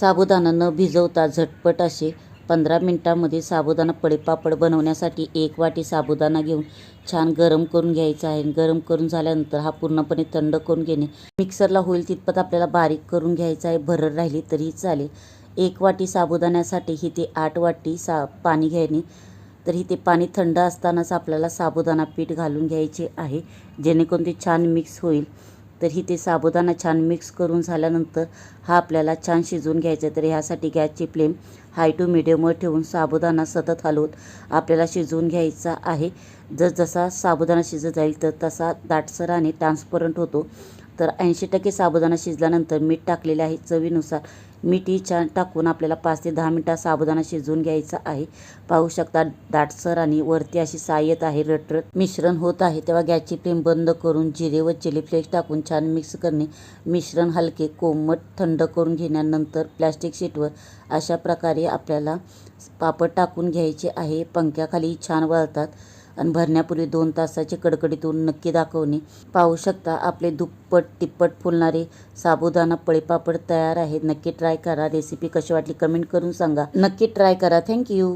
साबुदाणा न भिजवता झटपट असे पंधरा मिनटामध्ये साबुदाणा पडेपापड बनवण्यासाठी एक वाटी साबुदाणा घेऊन छान गरम करून घ्यायचा आहे. गरम करून झाल्यानंतर हा पूर्णपणे थंड करून घेणे. मिक्सरला होईल तितपत आपल्याला बारीक करून घ्यायचा आहे. भरड राहिली तरीही चालेल. एक वाटी साबुदाण्यासाठी ही ते आठ वाटी सा पाणी घ्यायने. तर ही ते पाणी थंड असतानाच आपल्याला साबुदाणा पीठ घालून घ्यायचे आहे. जेणेकरून ते छान मिक्स होईल. तर ही ते साबुदाणा छान मिक्स करून झाल्यानंतर हा आपल्याला छान शिजवून घ्यायचा आहे तर ह्यासाठी गॅसची फ्लेम हाय टू मिडियमवर ठेवून साबुदाणा सतत हलवत आपल्याला शिजवून घ्यायचा आहे. जसजसा साबुदाणा शिजत जाईल तर तसा दाटसर आणि ट्रान्सपरंट होतो. तर ऐंशी टक्के साबुदाणा शिजल्यानंतर मीठ टाकलेले आहे. चवीनुसार मीठ ही छान टाकून आपल्याला पाच ते दहा मिनटात साबुदाणा शिजवून घ्यायचा आहे. पाहू शकता दाटसर आणि वरती अशी सायत आहे. रटरट मिश्रण होत आहे. तेव्हा गॅसची फ्लेम बंद करून जिरे व चिली फ्लेक्स टाकून छान मिक्स करणे मिश्रण हलके कोमट थंड करून घेण्यानंतर प्लॅस्टिक शीटवर अशा प्रकारे आपल्याला पापड टाकून घ्यायचे आहे. पंख्याखाली छान वळतात. आणि भरण्यापूर्वी दोन तासाचे कडकडीतून नक्की दाखवणे. पाहू शकता आपले दुप्पट तिप्पट फुलणारे साबुदाणा पळीपापड तयार आहेत. नक्की ट्राय करा. रेसिपी कशी वाटली कमेंट करून सांगा. नक्की ट्राय करा. थँक्यू.